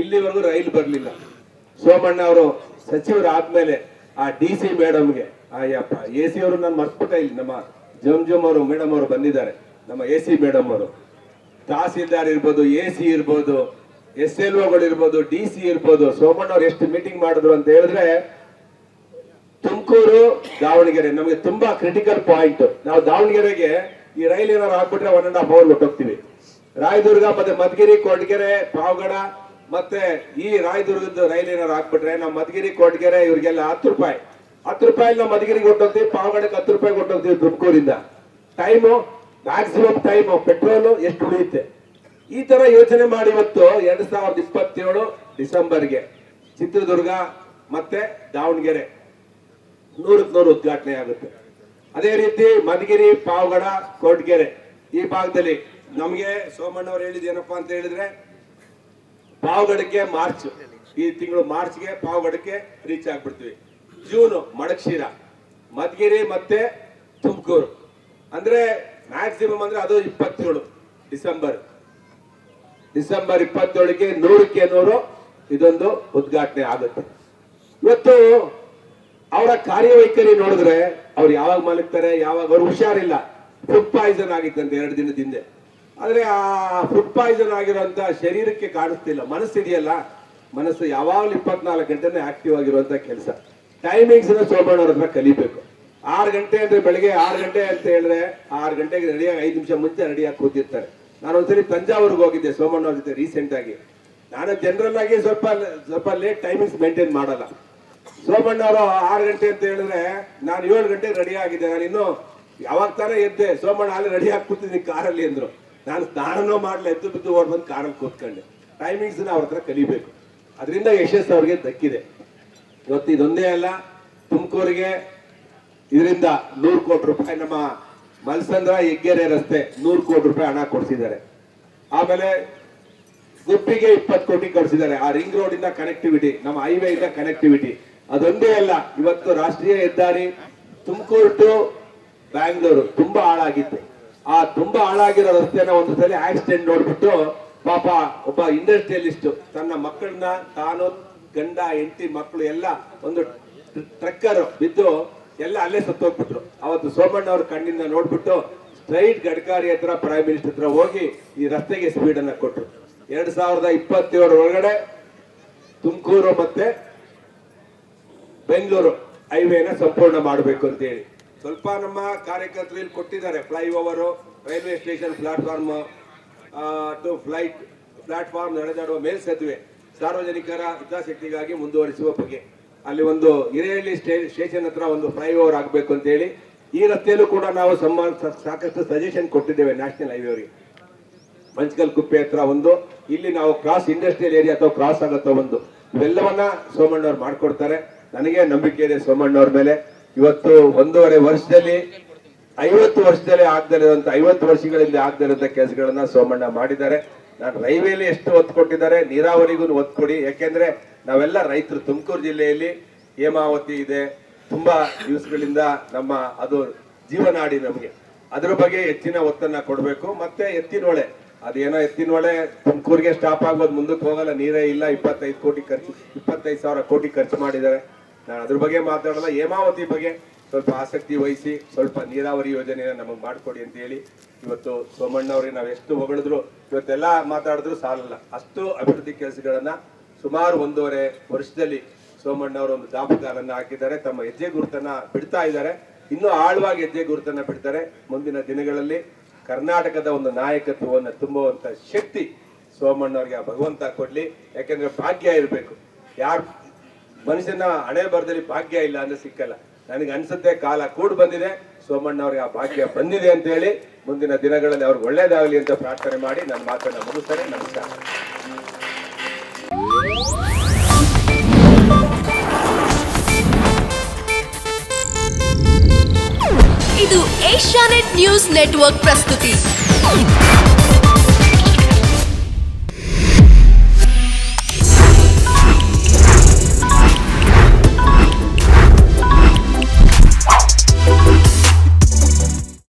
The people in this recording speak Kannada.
ಇಲ್ಲಿವರೆಗೂ ರೈಲು ಬರಲಿಲ್ಲ. ಸೋಮಣ್ಣ ಅವರು ಸಚಿವರು ಆದ್ಮೇಲೆ ಆ ಡಿ ಸಿ ಮೇಡಮ್ಗೆ, ಅಯ್ಯಪ್ಪ ಎ ಸಿ ಅವರು ನಾನು ಮರ್ತ್ಬಿಟ್ಟೆ ಇಲ್ಲಿ ನಮ್ಮ ಜಮ್ ಜಮ್ ಅವರು, ಮೇಡಮ್ ಅವರು ಬಂದಿದ್ದಾರೆ, ನಮ್ಮ ಎ ಸಿ ಮೇಡಮ್ ಅವರು. ತಹಸೀಲ್ದಾರ್ ಇರ್ಬೋದು ಎ ಸಿ ಇರ್ಬೋದು, ಎಸ್ ಎಲ್ ಓಗಳು ಇರ್ಬೋದು ಡಿ ಸಿ ಇರ್ಬೋದು, ಸೋಮಣ್ಣ ಅವ್ರು ಎಷ್ಟು ಮೀಟಿಂಗ್ ಮಾಡಿದ್ರು ಅಂತ ಹೇಳಿದ್ರೆ ತುಮಕೂರು, ದಾವಣಗೆರೆ, ನಮಗೆ ತುಂಬಾ ಕ್ರಿಟಿಕಲ್ ಪಾಯಿಂಟ್ ನಾವು ದಾವಣಗೆರೆಗೆ ಈ ರೈಲ್ ಏನಾದ್ರು ಹಾಕ್ಬಿಟ್ರೆ ಒನ್ ಅಂಡ್ ಹಾಫ್ ಅವರ್ ಹೊಟ್ಟೋಗ್ತೀವಿ ರಾಯದುರ್ಗ ಮತ್ತೆ ಮಧುಗಿರಿ, ಕೊಡ್ಗೆರೆ, ಪಾವಗಡ ಮತ್ತೆ ಈ ರಾಯದುರ್ಗದ ರೈಲ್ ಏನಾರು ಹಾಕ್ಬಿಟ್ರೆ ನಮ್ಮ ಮಧುಗಿರಿ ಕೊಟ್ಗೆರೆ ಇವ್ರಿಗೆಲ್ಲ ಹತ್ತು ರೂಪಾಯಿ. ಹತ್ತು ರೂಪಾಯಿ ನಮ್ಮ ಮಧುಗಿರಿಗೆ ಕೊಟ್ಟೋಗ್ತೀವಿ, ಪಾವಗಡಕ್ಕೆ ಹತ್ತು ರೂಪಾಯಿ ಕೊಟ್ಟೋಗ್ತೀವಿ ತುಮಕೂರಿಂದ ಟೈಮು ಮ್ಯಾಕ್ಸಿಮಮ್ ಟೈಮು ಪೆಟ್ರೋಲು ಎಷ್ಟು ಉಳಿಯುತ್ತೆ? ಈ ತರ ಯೋಚನೆ ಮಾಡಿ ಇವತ್ತು ಎರಡ್ ಸಾವಿರದ ಇಪ್ಪತ್ತೇಳು ಡಿಸೆಂಬರ್ಗೆ ಚಿತ್ರದುರ್ಗ ಮತ್ತೆ ದಾವಣಗೆರೆ ನೂರಕ್ಕೆ ನೂರು ಉದ್ಘಾಟನೆ ಆಗುತ್ತೆ. ಅದೇ ರೀತಿ ಮಧುಗಿರಿ, ಪಾವಗಡ, ಕೊಟ್ಗೆರೆ ಈ ಭಾಗದಲ್ಲಿ ನಮಗೆ ಸೋಮಣ್ಣವ್ರು ಹೇಳಿದ ಏನಪ್ಪಾ ಅಂತ ಹೇಳಿದ್ರೆ ಪಾವಗಡಕ್ಕೆ ಮಾರ್ಚ್. ಈ ತಿಂಗಳು ಮಾರ್ಚ್ಗೆ ಪಾವಗಡಕ್ಕೆ ರೀಚ್ ಆಗ್ಬಿಡ್ತೀವಿ. ಜೂನ್ ಮಡಕ್ಷೀರ. ಮಧುಗಿರಿ ಮತ್ತೆ ತುಮಕೂರು. ಅಂದ್ರೆ ಮ್ಯಾಕ್ಸಿಮಮ್ ಅಂದ್ರೆ ಅದು ಇಪ್ಪತ್ತೇಳು ಡಿಸೆಂಬರ್. ಡಿಸೆಂಬರ್ ಇಪ್ಪತ್ತೇಳಕ್ಕೆ ನೂರಕ್ಕೆ ನೂರು ಇದೊಂದು ಉದ್ಘಾಟನೆ ಆಗುತ್ತೆ. ಇವತ್ತು ಅವರ ಕಾರ್ಯವೈಖರಿ ನೋಡಿದ್ರೆ ಅವ್ರು ಯಾವಾಗ ಮಲಗ್ತಾರೆ, ಯಾವಾಗ ಅವ್ರು ಹುಷಾರಿಲ್ಲ. ಫುಡ್ ಪಾಯ್ಸನ್ ಆಗಿತ್ತಂತೆ ಎರಡು ದಿನದ ಹಿಂದೆ. ಆದ್ರೆ ಆ ಫುಡ್ ಪಾಯ್ಸನ್ ಆಗಿರುವಂಥ ಶರೀರಕ್ಕೆ ಕಾಣಿಸ್ತಿಲ್ಲ. ಮನಸ್ಸಿದೆಯಲ್ಲ? ಮನಸ್ಸು ಯಾವಾಗಲೂ ಇಪ್ಪತ್ನಾಲ್ಕು ಗಂಟೆನೇ ಆಕ್ಟಿವ್ ಆಗಿರುವಂತ ಕೆಲಸ. ಟೈಮಿಂಗ್ಸ್ ಸೋಮಣ್ಣವ್ರ ಹತ್ರ ಕಲಿಬೇಕು. ಆರು ಗಂಟೆ ಅಂದ್ರೆ ಬೆಳಿಗ್ಗೆ ಆರು ಗಂಟೆ ಅಂತ ಹೇಳಿದ್ರೆ ಆರು ಗಂಟೆಗೆ ರೆಡಿಯಾಗಿ ಐದು ನಿಮಿಷ ಮುಂಚೆ ರೆಡಿಯಾಗಿ ಕೂತಿರ್ತಾರೆ. ನಾನು ಒಂದ್ಸರಿ ತಂಜಾವೂರಿಗೆ ಹೋಗಿದ್ದೆ ಸೋಮಣ್ಣ ಜೊತೆ ರೀಸೆಂಟ್ ಆಗಿ. ನಾನು ಜನರಲ್ ಆಗಿ ಸ್ವಲ್ಪ ಸ್ವಲ್ಪ ಲೇಟ್ ಟೈಮಿಂಗ್ಸ್ ಮೇಂಟೈನ್ ಮಾಡಲ್ಲ. ಸೋಮಣ್ಣವರು ಆರು ಗಂಟೆ ಅಂತ ಹೇಳಿದ್ರೆ ನಾನು ಏಳು ಗಂಟೆಗೆ ರೆಡಿ ಆಗಿದ್ದೆ. ನಾನು ಇನ್ನು ಯಾವಾಗ ತಾನೇ ಎದ್ದೆ. ಸೋಮಣ್ಣ ಅಲ್ಲಿ ರೆಡಿ ಆಗಿ ಕೂತಿದ್ದೀನಿ ಕಾರಲ್ಲಿ ಅಂದ್ರು. ನಾನು ಸ್ನಾನನೂ ಮಾಡಲಿ ಎದ್ದು ಬಿದ್ದು ಓಡ್ ಬಂದು ಕಾರಲ್ಲಿ ಕೂತ್ಕೊಂಡೆ. ಟೈಮಿಂಗ್ಸ್ ಅವ್ರ ಹತ್ರ ಕಲಿಬೇಕು. ಅದರಿಂದ ಯಶಸ್ಸು ಅವ್ರಿಗೆ ದಕ್ಕಿದೆ. ಇವತ್ತು ಇದೊಂದೇ ಅಲ್ಲ, ತುಮಕೂರಿಗೆ ಇದರಿಂದ ನೂರು ಕೋಟಿ ರೂಪಾಯಿ ನಮ್ಮ ಮಲ್ಸಂದ್ರ ಹೆಗ್ಗೆರೆ ರಸ್ತೆ ನೂರು ಕೋಟಿ ರೂಪಾಯಿ ಹಣ ಕೊಡಿಸಿದ್ದಾರೆ. ಆಮೇಲೆ ಗುಪ್ಪಿಗೆ ಇಪ್ಪತ್ತು ಕೋಟಿ ಕೊಡಿಸಿದ್ದಾರೆ ಆ ರಿಂಗ್ ರೋಡ್ ಇಂದ ಕನೆಕ್ಟಿವಿಟಿ ನಮ್ಮ ಹೈವೇ ಇಂದ ಕನೆಕ್ಟಿವಿಟಿ ಅದೊಂದೇ ಅಲ್ಲ, ಇವತ್ತು ರಾಷ್ಟ್ರೀಯ ಹೆದ್ದಾರಿ ತುಮಕೂರು ಟು ಬ್ಯಾಂಗ್ಳೂರು ತುಂಬಾ ಹಾಳಾಗಿತ್ತು. ಆ ತುಂಬಾ ಹಾಳಾಗಿರೋ ರಸ್ತೆನ ಒಂದು ಸಲ ಆಕ್ಸಿಡೆಂಟ್ ನೋಡ್ಬಿಟ್ಟು ಪಾಪ ಒಬ್ಬ ಇಂಡಸ್ಟ್ರಿಯಲಿಸ್ಟ್ ತನ್ನ ಮಕ್ಕಳನ್ನ ತಾನು ಗಂಡ, ಹೆಂಡತಿ, ಮಕ್ಕಳು ಎಲ್ಲ ಒಂದು ಟ್ರಕ್ಕರ್ ಬಿದ್ದು ಎಲ್ಲ ಅಲ್ಲೇ ಸತ್ತೋಗ್ಬಿಟ್ರು. ಅವತ್ತು ಸೋಮಣ್ಣ ಅವ್ರ ಕಣ್ಣಿಂದ ನೋಡ್ಬಿಟ್ಟು ಸ್ಟ್ರೈಟ್ ಗಡ್ಕಾರಿ ಹತ್ರ ಪ್ರೈಮ್ ಮಿನಿಸ್ಟರ್ ಹತ್ರ ಹೋಗಿ ಈ ರಸ್ತೆಗೆ ಸ್ಪೀಡ್ ಅನ್ನ ಕೊಟ್ರು. ಎರಡ್ ಸಾವಿರದ ಇಪ್ಪತ್ತೇಳರ ಒಳಗಡೆ ತುಮಕೂರು ಮತ್ತೆ ಬೆಂಗಳೂರು ಹೈವೇನ ಸಂಪೂರ್ಣ ಮಾಡಬೇಕು ಅಂತ ಹೇಳಿ ಸ್ವಲ್ಪ ನಮ್ಮ ಕಾರ್ಯಕರ್ತರು ಇಲ್ಲಿ ಕೊಟ್ಟಿದ್ದಾರೆ flyover railway station platform to flight, platform ನಡೆದಾಡುವ ಮೇಲ್ಸೇತುವೆ ಸಾರ್ವಜನಿಕರ ಹಿತಾಸಕ್ತಿಗಾಗಿ ಮುಂದುವರಿಸುವ ಬಗ್ಗೆ. ಅಲ್ಲಿ ಒಂದು ಹಿರೇಹಳ್ಳಿ ಸ್ಟೇ- ಸ್ಟೇಷನ್ ಹತ್ರ ಒಂದು ಫ್ಲೈ ಓವರ್ ಆಗಬೇಕು ಅಂತ ಹೇಳಿ, ಈ ರಸ್ತೆಯಲ್ಲೂ ಕೂಡ ನಾವು ಸಾಕಷ್ಟು ಸಜೆಷನ್ ಕೊಟ್ಟಿದ್ದೇವೆ ನ್ಯಾಷನಲ್ ಹೈವೇ ಅವರಿಗೆ. ಮಂಚಕಲ್ ಕುಪ್ಪೆ ಹತ್ರ ಒಂದು, ಇಲ್ಲಿ ನಾವು ಕ್ರಾಸ್ ಇಂಡಸ್ಟ್ರಿಯಲ್ ಏರಿಯಾ ಅಥವಾ ಕ್ರಾಸ್ ಆಗುತ್ತೋ ಒಂದು. ಇವೆಲ್ಲವನ್ನ ಸೋಮಣ್ಣವ್ರು ಮಾಡ್ಕೊಡ್ತಾರೆ. ನನಗೆ ನಂಬಿಕೆ ಇದೆ ಸೋಮಣ್ಣವ್ರ ಮೇಲೆ. ಇವತ್ತು ಒಂದೂವರೆ ವರ್ಷದಲ್ಲಿ, ಐವತ್ತು ವರ್ಷದಲ್ಲಿ ಆಗದಿರುವಂತ ಐವತ್ತು ವರ್ಷಗಳಿಂದ ಆಗದಿರುವಂತ ಕೆಲಸಗಳನ್ನ ಸೋಮಣ್ಣ ಮಾಡಿದ್ದಾರೆ. ನಾನು ರೈಲ್ವೆಲಿ ಎಷ್ಟು ಒತ್ತು ಕೊಟ್ಟಿದ್ದಾರೆ, ನೀರಾವರಿಗೂ ಒತ್ತು ಕೊಡಿ ಯಾಕೆಂದ್ರೆ ನಾವೆಲ್ಲ ರೈತರು, ತುಮಕೂರು ಜಿಲ್ಲೆಯಲ್ಲಿ ಹೇಮಾವತಿ ಇದೆ. ತುಂಬಾ ದಿವಸಗಳಿಂದ ನಮ್ಮ, ಅದು ಜೀವನಾಡಿ ನಮಗೆ. ಅದ್ರ ಬಗ್ಗೆ ಹೆಚ್ಚಿನ ಒತ್ತನ್ನ ಕೊಡಬೇಕು. ಮತ್ತೆ ಎತ್ತಿನೊಳೆ, ಅದೇನೋ ಎತ್ತಿನೊಳೆ, ತುಮಕೂರಿಗೆ ಸ್ಟಾಪ್ ಆಗೋದು ಮುಂದಕ್ಕೆ ಹೋಗಲ್ಲ, ನೀರೇ ಇಲ್ಲ, ಇಪ್ಪತ್ತೈದು ಕೋಟಿ ಖರ್ಚು, ಇಪ್ಪತ್ತೈದು ಸಾವಿರ ಕೋಟಿ ಖರ್ಚು ಮಾಡಿದ್ದಾರೆ. ನಾನು ಅದ್ರ ಬಗ್ಗೆ ಮಾತಾಡಲ್ಲ, ಹೇಮಾವತಿ ಬಗ್ಗೆ ಸ್ವಲ್ಪ ಆಸಕ್ತಿ ವಹಿಸಿ, ಸ್ವಲ್ಪ ನೀರಾವರಿ ಯೋಜನೆಯನ್ನು ನಮಗೆ ಮಾಡಿಕೊಡಿ ಅಂತ ಹೇಳಿ ಇವತ್ತು ಸೋಮಣ್ಣ ಅವ್ರಿಗೆ ನಾವು ಎಷ್ಟು ಹೊಗಳಿದ್ರು, ಇವತ್ತೆಲ್ಲ ಮಾತಾಡಿದ್ರು ಸಾಲಲ್ಲ. ಅಷ್ಟು ಅಭಿವೃದ್ಧಿ ಕೆಲಸಗಳನ್ನು ಸುಮಾರು ಒಂದೂವರೆ ವರ್ಷದಲ್ಲಿ ಸೋಮಣ್ಣ ಅವರು ಒಂದು ದಾಪುಗಾಲನ್ನ ಹಾಕಿದ್ದಾರೆ. ತಮ್ಮ ಹೆಜ್ಜೆ ಗುರುತನ್ನು ಬಿಡ್ತಾ ಇದ್ದಾರೆ. ಇನ್ನೂ ಆಳವಾಗಿ ಹೆಜ್ಜೆ ಗುರುತನ್ನು ಬಿಡ್ತಾರೆ. ಮುಂದಿನ ದಿನಗಳಲ್ಲಿ ಕರ್ನಾಟಕದ ಒಂದು ನಾಯಕತ್ವವನ್ನು ತುಂಬುವಂತ ಶಕ್ತಿ ಸೋಮಣ್ಣವ್ರಿಗೆ ಆ ಭಗವಂತ ಕೊಡಲಿ. ಯಾಕಂದ್ರೆ ಭಾಗ್ಯ ಇರಬೇಕು. ಯಾರು ಮನುಷ್ಯನ ಹಣೆ ಬರದಲ್ಲಿ ಭಾಗ್ಯ ಇಲ್ಲ ಅಂದ್ರೆ ಸಿಕ್ಕಲ್ಲ. ನನಗೆ ಅನ್ಸುತ್ತೆ ಕಾಲ ಕೂಡ್ ಬಂದಿದೆ ಸೋಮಣ್ಣ ಅವ್ರಿಗೆ ಆ ಭಾಗ್ಯ ಬಂದಿದೆ ಅಂತ ಹೇಳಿ ಮುಂದಿನ ದಿನಗಳಲ್ಲಿ ಅವ್ರಿಗೆ ಒಳ್ಳೇದಾಗಲಿ ಅಂತ ಪ್ರಾರ್ಥನೆ ಮಾಡಿ ನನ್ನ ಮಾತನ್ನ ಮುಗಿಸ್ತಾರೆ ನಮಸ್ಕಾರ. ಇದು ಏಷ್ಯಾನೆಟ್ ನ್ಯೂಸ್ ನೆಟ್ವರ್ಕ್ ಪ್ರಸ್ತುತಿ.